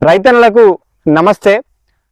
రైతన్నలకు నమస్తే.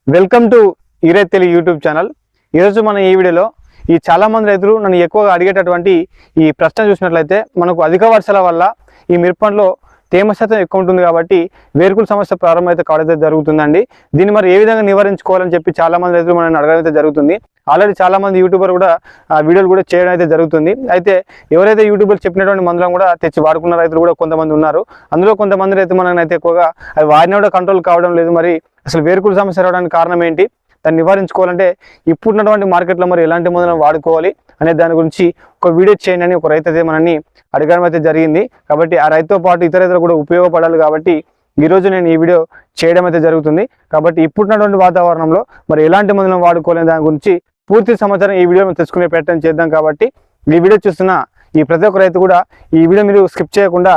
Welcome to ఈరే తెలుగు యూట్యూబ్ ఛానల్ ఈరోజు మన ఈ వీడియోలో ఈ చాలామంది రైతులు నన్ను ఎక్కువగా అడిగేటటువంటి ఈ ప్రశ్న చూసినట్లయితే మనకు అధిక వర్షాల వల్ల ఈ మిరపంలో తేమ శాతం ఎక్కువ ఉంటుంది కాబట్టి వేరుకుల సమస్య ప్రారంభమైతే కావడైతే జరుగుతుందండి. దీన్ని మరి ఏ విధంగా నివారించుకోవాలని చెప్పి చాలా మంది రైతులు మనల్ని అడగడం అయితే జరుగుతుంది. ఆల్రెడీ చాలా మంది యూట్యూబర్ కూడా ఆ వీడియోలు కూడా చేయడం అయితే జరుగుతుంది. అయితే ఎవరైతే యూట్యూబర్ చెప్పినటువంటి మందులను కూడా తెచ్చి వాడుకున్న రైతులు కూడా కొంతమంది ఉన్నారు. అందులో కొంతమంది రైతు మనకైతే ఎక్కువగా అవి వాడిన కూడా కంట్రోల్ కావడం లేదు. మరి అసలు వేరుకుల సమస్య రావడానికి కారణం ఏంటి? దాన్ని నివారించుకోవాలంటే ఇప్పుడున్నటువంటి మార్కెట్లో మరి ఎలాంటి మందులను వాడుకోవాలి అనే దాని గురించి ఒక వీడియో చేయండి అని ఒక రైతు అయితే మనల్ని అడగడం అయితే జరిగింది. కాబట్టి ఆ రైతుతో పాటు ఇతర ఇతర కూడా ఉపయోగపడాలి కాబట్టి ఈరోజు నేను ఈ వీడియో చేయడం అయితే జరుగుతుంది. కాబట్టి ఇప్పుడున్నటువంటి వాతావరణంలో మరి ఎలాంటి మందులను వాడుకోవాలనే దాని గురించి పూర్తి సమాచారం ఈ వీడియో తెలుసుకునే ప్రయత్నం చేద్దాం కాబట్టి ఈ వీడియో చూస్తున్న ఈ ప్రతి ఒక్క రైతు కూడా ఈ వీడియో మీరు స్కిప్ చేయకుండా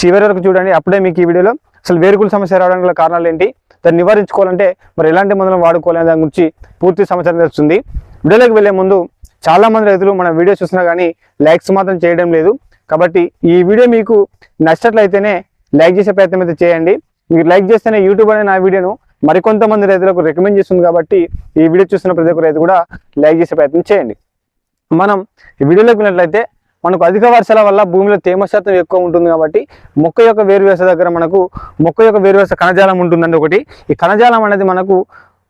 చివరి వరకు చూడండి. అప్పుడే మీకు ఈ వీడియోలో అసలు వేరుకుల సమస్య రావడానికి కారణాలు ఏంటి? దాన్ని నివారించుకోవాలంటే మరి ఎలాంటి మందులను వాడుకోవాలి దాని గురించి పూర్తి సమాచారం తెలుస్తుంది. వీడియోలోకి వెళ్ళే ముందు చాలామంది రైతులు మన వీడియో చూసినా కానీ లైక్స్ మాత్రం చేయడం లేదు. కాబట్టి ఈ వీడియో మీకు నచ్చినట్లయితేనే లైక్ చేసే ప్రయత్నం అయితే చేయండి. మీరు లైక్ చేస్తేనే యూట్యూబ్ అనే నా వీడియోను మరికొంతమంది రైతులకు రికమెండ్ చేస్తుంది కాబట్టి ఈ వీడియో చూసిన ప్రతి ఒక్క రైతు కూడా లైక్ చేసే ప్రయత్నం చేయండి. మనం ఈ వీడియోలోకి వెళ్ళినట్లయితే మనకు అధిక వర్షాల వల్ల భూమిలో తేమ శాతం ఎక్కువ ఉంటుంది కాబట్టి మొక్క యొక్క వేరువేస దగ్గర మనకు మొక్క యొక్క వేరువేస కణజాలం ఉంటుందండి ఒకటి. ఈ కణజాలం అనేది మనకు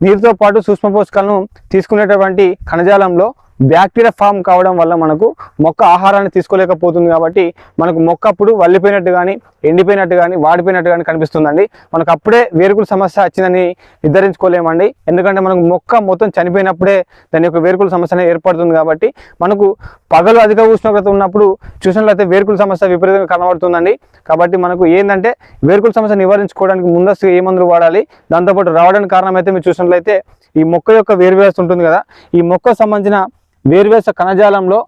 నీరుతో పాటు సూక్ష్మ పోషకాలను తీసుకునేటటువంటి కణజాలంలో బ్యాక్టీరియా ఫామ్ కావడం వల్ల మనకు మొక్క ఆహారాన్ని తీసుకోలేకపోతుంది కాబట్టి మనకు మొక్క అప్పుడు వల్లిపోయినట్టు కానీ ఎండిపోయినట్టు కానీ వాడిపోయినట్టు కానీ కనిపిస్తుందండి. మనకు అప్పుడే వేరుకుల సమస్య వచ్చిందని నిర్ధారించుకోలేమండి. ఎందుకంటే మనకు మొక్క మొత్తం చనిపోయినప్పుడే దాని యొక్క వేరుకుల సమస్య ఏర్పడుతుంది కాబట్టి మనకు పగలు అధిక ఉష్ణోగ్రత ఉన్నప్పుడు చూసినట్లయితే వేరుకుల సమస్య విపరీతంగా కనబడుతుందండి. కాబట్టి మనకు ఏంటంటే వేరుకుల సమస్య నివారించుకోవడానికి ముందస్తుగా ఏ మందులు వాడాలి దాంతోపాటు రావడానికి కారణం అయితే మీరు చూసినట్లయితే ఈ మొక్క యొక్క వేరు వ్యవస్థ ఉంటుంది కదా. ఈ మొక్కకు సంబంధించిన వేరువేస కణజాలంలో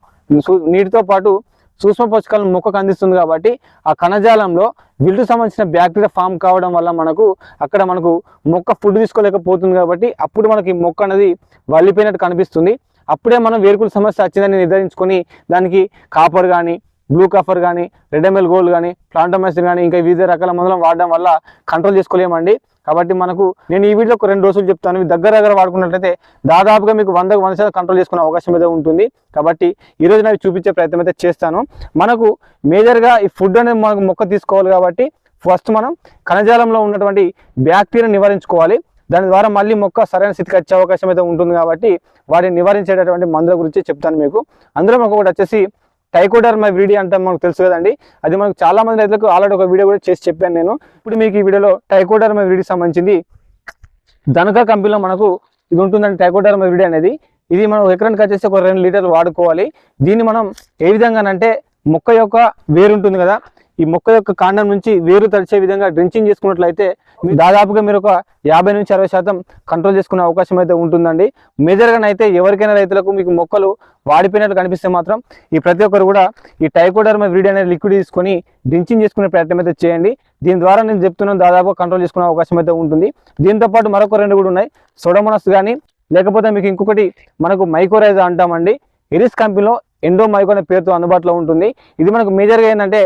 నీటితో పాటు సూక్ష్మ పోషకాలను మొక్కకు అందిస్తుంది కాబట్టి ఆ కణజాలంలో విల్లు సంబంధించిన బ్యాక్టీరియా ఫామ్ కావడం వల్ల మనకు అక్కడ మనకు మొక్క ఫుడ్ తీసుకోలేకపోతుంది కాబట్టి అప్పుడు మనకి మొక్క అనేది వల్లిపోయినట్టు కనిపిస్తుంది. అప్పుడే మనం వేరుకుల సమస్య వచ్చిందని నిర్ధారించుకొని దానికి కాపర్ కానీ బ్లూ కఫర్ కానీ రెడ్ ఎంఎల్ గోల్డ్ కానీ ప్లాంటోమైసిన్ కానీ ఇంకా వివిధ రకాల మందులను వాడడం వల్ల కంట్రోల్ చేసుకోలేమండి. కాబట్టి మనకు నేను ఈ వీడియోలో ఒక రెండు రోజులు చెప్తాను. మీ దగ్గర దగ్గర వాడుకున్నట్లయితే దాదాపుగా మీకు వందకు వంద శాతం కంట్రోల్ చేసుకునే అవకాశం అయితే ఉంటుంది. కాబట్టి ఈ రోజు నాకు చూపించే ప్రయత్నం అయితే చేస్తాను. మనకు మేజర్గా ఈ ఫుడ్ అనేది మనకు మొక్క తీసుకోవాలి కాబట్టి ఫస్ట్ మనం కణజాలంలో ఉన్నటువంటి బ్యాక్టీరియా నివారించుకోవాలి. దాని ద్వారా మళ్ళీ మొక్క సరైన స్థితికి వచ్చే అవకాశం అయితే ఉంటుంది కాబట్టి వాటిని నివారించేటటువంటి మందుల గురించి చెప్తాను మీకు. అందులో మనకు ఒకటి వచ్చేసి టైకోడర్మా వీడియో అంటే మనకు తెలుసు కదండి. అది మనకు చాలా మంది రైతులకు ఆల్రెడీ ఒక వీడియో కూడా చేసి చెప్పాను నేను. ఇప్పుడు మీకు ఈ వీడియోలో టైకోడర్మా వీడియోకి సంబంధించింది. దనకా కంపెనీలో మనకు ఇది ఉంటుందండి టైకోడర్మా వీడియో అనేది. ఇది మనం ఎకరానికి వచ్చేసి ఒక రెండు లీటర్లు వాడుకోవాలి. దీన్ని మనం ఏ విధంగానంటే మొక్క యొక్క వేరు ఉంటుంది కదా ఈ మొక్క యొక్క కాండం నుంచి వేరు తడిచే విధంగా డ్రించింగ్ చేసుకున్నట్లయితే మీరు దాదాపుగా మీరు ఒక యాభై నుంచి అరవై శాతం కంట్రోల్ చేసుకునే అవకాశం అయితే ఉంటుందండి. మేజర్గా అయితే ఎవరికైనా రైతులకు మీకు మొక్కలు వాడిపోయినట్లు కనిపిస్తే మాత్రం ఈ ప్రతి ఒక్కరు కూడా ఈ టైకోడర్మ వీడి అనే లిక్విడ్ తీసుకొని డ్రించింగ్ చేసుకునే ప్రయత్నం అయితే చేయండి. దీని ద్వారా నేను చెప్తున్నాను దాదాపు కంట్రోల్ చేసుకునే అవకాశం అయితే ఉంటుంది. దీంతో పాటు మరొక రెండు కూడా ఉన్నాయి. సోడోమోనస్ కానీ లేకపోతే మీకు ఇంకొకటి మనకు మైకోరైజా అంటామండి. ఎరిస్ కంపెనీలో ఎండో మైకో అనే పేరుతో అందుబాటులో ఉంటుంది. ఇది మనకు మేజర్గా ఏంటంటే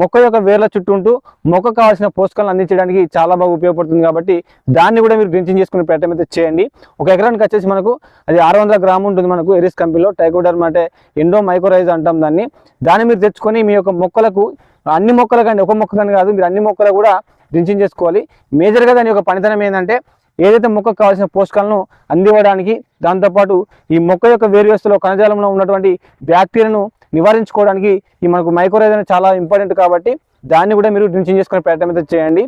మొక్క యొక్క వేర్ల చుట్టూ ఉంటూ మొక్క కావాల్సిన పోషకాలను అందించడానికి చాలా బాగా ఉపయోగపడుతుంది కాబట్టి దాన్ని కూడా మీరు డ్రించింగ్ చేసుకునే ప్రయత్నం అయితే చేయండి. ఒక ఎకరానికి వచ్చేసి మనకు అది ఆరు వందల గ్రాము ఉంటుంది మనకు ఎరిస్ కంపెనీలో టైకోడర్మా అంటే ఎండో మైకోరైజ్ అంటాం దాన్ని. దాన్ని మీరు తెచ్చుకొని మీ యొక్క మొక్కలకు అన్ని మొక్కలు కానీ ఒక మొక్క కానీ కాదు మీరు అన్ని మొక్కలు కూడా డ్రించింగ్ చేసుకోవాలి. మేజర్గా దాని యొక్క పనితనం ఏంటంటే ఏదైతే మొక్కకు కావాల్సిన పోషకాలను అందివ్వడానికి దాంతోపాటు ఈ మొక్క యొక్క వేరు కణజాలంలో ఉన్నటువంటి బ్యాక్టీరియాను నివారించుకోవడానికి ఈ మనకు మైక్రోరైజ్ అనేది చాలా ఇంపార్టెంట్ కాబట్టి దాన్ని కూడా మీరు డ్రించింగ్ చేసుకునే ప్రయత్నం అయితే చేయండి.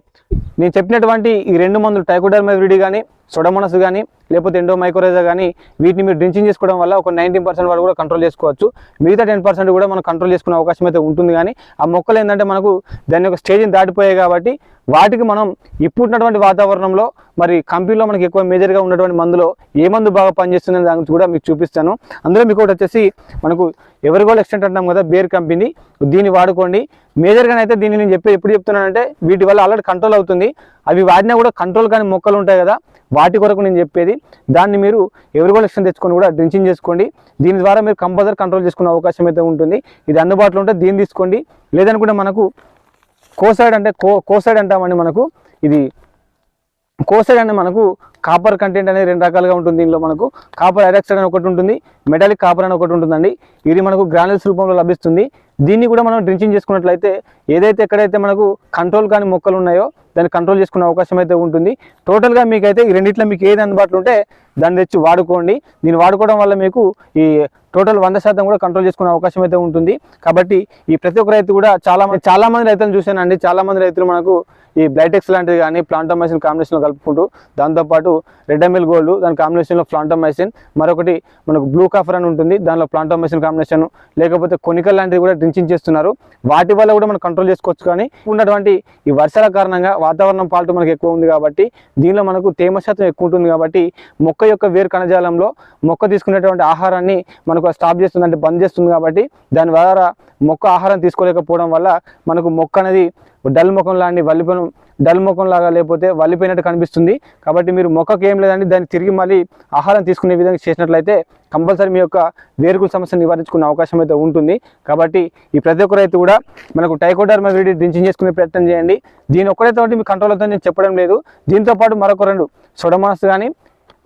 నేను చెప్పినటువంటి ఈ రెండు మందులు టైకోడర్మా కానీ సొడమోనస్ కానీ లేకపోతే ఎండో మైక్రోరైజా కానీ వీటిని మీరు డ్రించింగ్ చేసుకోవడం వల్ల ఒక నైన్టీన్ పర్సెంట్ వరకు కూడా కంట్రోల్ చేసుకోవచ్చు. మిగతా టెన్ పర్సెంట్ కూడా మనం కంట్రోల్ చేసుకునే అవకాశం అయితే ఉంటుంది కానీ ఆ మొక్కలు ఏంటంటే మనకు దాని యొక్క స్టేజ్ని దాటిపోయాయి కాబట్టి వాటికి మనం ఇప్పుడున్నటువంటి వాతావరణంలో మరి కంపెనీలో మనకి ఎక్కువ మేజర్గా ఉన్నటువంటి మందులో ఏ మందు బాగా పనిచేస్తుందని దాని గురించి కూడా మీకు చూపిస్తాను. అందులో మీకు ఒకటి వచ్చేసి మనకు ఎవరిగోల్ ఎక్స్టెంట్ అంటాం కదా బేర్ కంపెనీ. దీన్ని వాడుకోండి. మేజర్గా అయితే దీన్ని నేను చెప్పి ఎప్పుడు చెప్తున్నానంటే వీటి వల్ల ఆల్రెడీ కంట్రోల్ అవుతుంది. అవి వాడినా కూడా కంట్రోల్ కానీ మొక్కలు ఉంటాయి కదా వాటి కొరకు నేను చెప్పేది దాన్ని మీరు ఎవరి తెచ్చుకొని కూడా డ్రించింగ్ చేసుకోండి. దీని ద్వారా మీరు కంపల్సరీ కంట్రోల్ చేసుకునే అవకాశం అయితే ఉంటుంది. ఇది అందుబాటులో ఉంటే దీన్ని తీసుకోండి. లేదనుకుంటే మనకు కోసైడ్ అంటే కో కోసైడ్ అంటామండి మనకు. ఇది కోసైడ్ అనేది మనకు కాపర్ కంటెంట్ అనేది రెండు రకాలుగా ఉంటుంది దీనిలో మనకు. కాపర్ ఐరాక్సైడ్ అని ఒకటి ఉంటుంది. మెటాలిక్ కాపర్ అని ఒకటి ఉంటుందండి. ఇది మనకు గ్రానుల్స్ రూపంలో లభిస్తుంది. దీన్ని కూడా మనం డ్రించింగ్ చేసుకున్నట్లయితే ఏదైతే ఎక్కడైతే మనకు కంట్రోల్ కాని మొక్కలు ఉన్నాయో దాన్ని కంట్రోల్ చేసుకునే అవకాశం అయితే ఉంటుంది. టోటల్గా మీకైతే ఈ రెండిట్లో మీకు ఏది అందుబాటులో ఉంటే దాన్ని తెచ్చి వాడుకోండి. దీన్ని వాడుకోవడం వల్ల మీకు ఈ టోటల్ వంద శాతం కూడా కంట్రోల్ చేసుకునే అవకాశం అయితే ఉంటుంది. కాబట్టి ఈ ప్రతి ఒక్క రైతు కూడా చాలా మంది చాలా మంది రైతులను చూశానండి. చాలా మంది రైతులు మనకు ఈ బ్లైటెక్స్ లాంటిది కానీ ప్లాంటోమైసిన్ కాంబినేషన్లో కలుపుకుంటూ దాంతోపాటు రెడ్ ఎంఎల్ గోల్డ్ దాని కాంబినేషన్లో ప్లాంటోమైసిన్ మరొకటి మనకు బ్లూ కాఫర్ అని ఉంటుంది. దానిలో ప్లాంటోమైసిన్ కాంబినేషన్ లేకపోతే కొనికల్ లాంటివి కూడా డ్రించింగ్ చేస్తున్నారు. వాటి వల్ల కూడా మనం కంట్రోల్ చేసుకోవచ్చు కానీ ఉన్నటువంటి ఈ వర్షాల కారణంగా వాతావరణం పాల్టు మనకు ఎక్కువ ఉంది కాబట్టి దీనిలో మనకు తేమ శాతం ఎక్కువ ఉంటుంది కాబట్టి మొక్క యొక్క వేరు కణజాలంలో మొక్క తీసుకునేటువంటి ఆహారాన్ని మనకు స్టాప్ చేస్తుంది అంటే బంద్ చేస్తుంది కాబట్టి దాని ద్వారా మొక్క ఆహారం తీసుకోలేకపోవడం వల్ల మనకు మొక్క అనేది డల్ ముఖం లాంటి వల్లిపోయిన డల్ ముఖం లాగా లేకపోతే వల్లిపోయినట్టు కనిపిస్తుంది. కాబట్టి మీరు మొక్కకి ఏం లేదండి దాన్ని తిరిగి మళ్ళీ ఆహారం తీసుకునే విధంగా చేసినట్లయితే కంపల్సరీ మీ యొక్క వేరుకుల సమస్యను నివారించుకునే అవకాశం అయితే ఉంటుంది. కాబట్టి ఈ ప్రతి ఒక్క రైతు కూడా మనకు టైకోడర్మా వీడి డ్రించింగ్ చేసుకునే ప్రయత్నం చేయండి. దీని ఒక్కడైతే మీ కంట్రోల్ అవుతుందని నేను చెప్పడం లేదు. దీంతో పాటు మరొక రెండు సొడమాస్ కానీ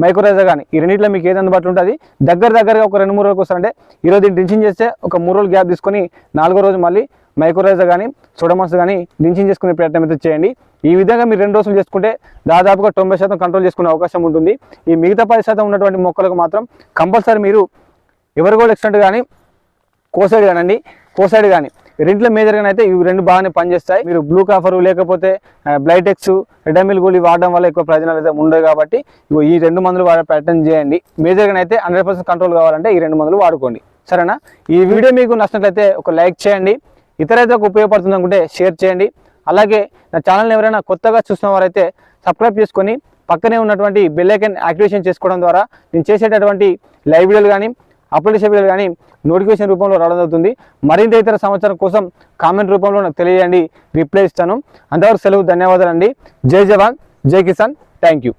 మైక్రోరైజర్ కానీ ఈ రెండింటిలో మీకు ఏది అందుబాటులో ఉంటుంది? దగ్గర దగ్గరగా ఒక రెండు మూడు రోజులకు వస్తారంటే ఈరోజు దీన్ని డించింగ్ చేస్తే ఒక మూడు రోజులు గ్యాప్ తీసుకొని నాలుగో రోజు మళ్ళీ మైక్రోరైజర్ కానీ సోడమాస్ కానీ డించింగ్ చేసుకునే ప్రయత్నం అయితే చేయండి. ఈ విధంగా మీరు రెండు రోజులు చేసుకుంటే దాదాపుగా తొంభై శాతం కంట్రోల్ చేసుకునే అవకాశం ఉంటుంది. ఈ మిగతా పది శాతం ఉన్నటువంటి మొక్కలకు మాత్రం కంపల్సరీ మీరు ఎవరు కూడా ఎక్స్టెంట్ కానీ కోసైడ్ కానండి కోసైడ్ కానీ రెంట్లో మేజర్గా అయితే ఇవి రెండు బాగానే పనిచేస్తాయి. మీరు బ్లూ కాఫర్ లేకపోతే బ్లైటెక్స్ రెడమిల్ గోళీ వాడడం వల్ల ఎక్కువ ప్రయోజనాలు అయితే ఉండవు కాబట్టి ఈ రెండు మందులు వాడే ప్యాటర్న్ చేయండి. మేజర్గా అయితే హండ్రెడ్ పర్సెంట్ కంట్రోల్ కావాలంటే ఈ రెండు మందులు వాడుకోండి. సరేనా? ఈ వీడియో మీకు నచ్చినట్లయితే ఒక లైక్ చేయండి. ఇతర ఉపయోగపడుతుంది అనుకుంటే షేర్ చేయండి. అలాగే నా ఛానల్ని ఎవరైనా కొత్తగా చూసిన వారైతే సబ్స్క్రైబ్ చేసుకొని పక్కనే ఉన్నటువంటి బెల్లైకన్ యాక్టివేషన్ చేసుకోవడం ద్వారా నేను చేసేటటువంటి లైవ్ వీడియోలు కానీ అప్లోడ్ చేసే కానీ నోటిఫికేషన్ రూపంలో రావడం జరుగుతుంది. మరింత ఇతర సమాచారం కోసం కామెంట్ రూపంలో నాకు తెలియజేయండి. రిప్లై ఇస్తాను. అంతవరకు సెలవు ధన్యవాదాలు అండి జై జవాన్ జై కిసాన్. Thank you.